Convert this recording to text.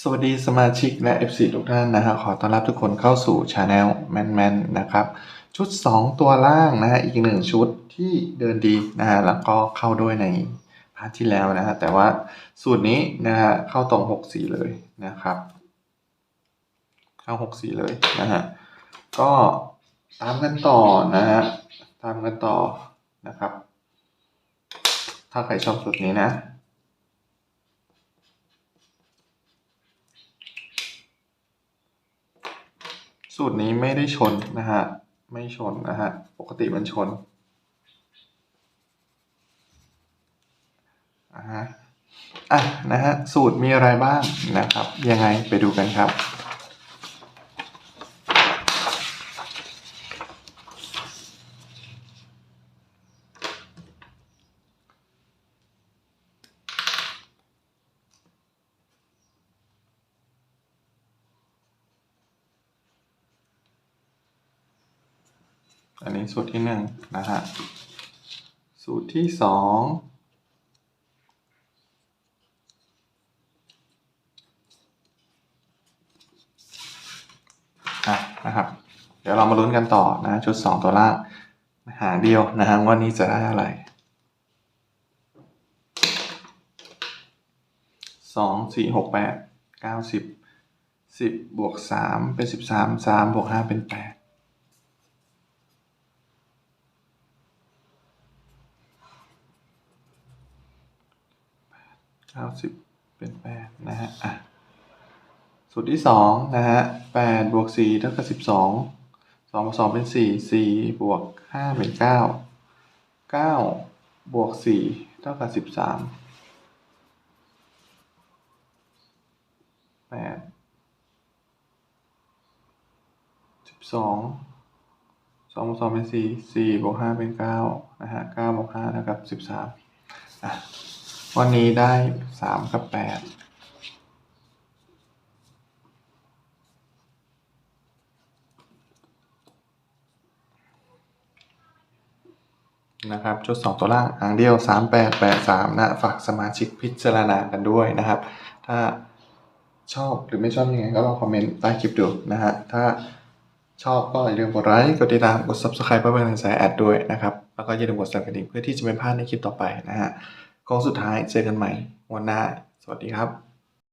สวัสดีสมาชิกและ FC ทุกท่านนะฮะขอต้อนรับทุกคนเข้าสู่ช anel แมนแมนนะครับ ชุด 2 ตัวล่างนะฮะอีกหนึ่งชุดที่เดินดีนะฮะแล้วก็เข้าด้วยในพาร์ทที่แล้วนะฮะแต่ว่าสูตรนี้นะฮะเข้าตรง 6 สีเลยนะครับ เข้า 6 สีเลยนะฮะก็ตามกันต่อนะฮะตามกันต่อนะครับ ถ้าใครชอบสูตรนี้นะ สูตรนี้ไม่ได้ชนนะฮะ ไม่ชนนะฮะ ปกติมันชนอ่าฮะอะนะฮะ สูตรมีอะไรบ้างนะครับ ยังไงไปดูกันครับ อันนี้สูตรที่หนึ่งนะฮะ สูตรที่สองนะครับ เดี๋ยวเรามาลุ้นกันต่อนะชุด 2 ตัวล่างหาเดียวนะฮะว่านี้จะได้อะไร 2 4 6 8 9 10 10 บวก 3 เป็น 13 3 บวก 5 เป็น 8 เก้าสิบเป็นแปดนะฮะอะสูตรที่สองนะฮะแปดบวกสี่เท่ากับสิบสองสองบวกสองเป็นสี่สี่บวกห้าเป็นเก้าเก้าบวกสี่เท่ากับสิบสามแปดสิบสองสองบวกสองเป็นสี่สี่บวกห้าเป็นเก้านะฮะเก้าบวกห้าเท่ากับสิบสามอะ วันนี้ได้สามกับแปดนะครับชุดสองตัวล่างหางเดียวสามแปดแปดสามนะฝากสมาชิกพิจารณากันด้วยนะครับ ถ้าชอบหรือไม่ชอบยังไงก็ลองคอมเมนต์ใต้คลิปดูนะฮะถ้าชอบก็อย่าลืมกดไลค์กดติดตามกด subscribe เพื่อเป็นกำลังใจแอดด้วยนะครับ แล้วก็อย่าลืมกดสั่นกระดิ่งเพื่อที่จะไม่พลาดในคลิปต่อไปนะฮะ โค้งสุดท้ายเจอกันใหม่วันหน้า สวัสดีครับ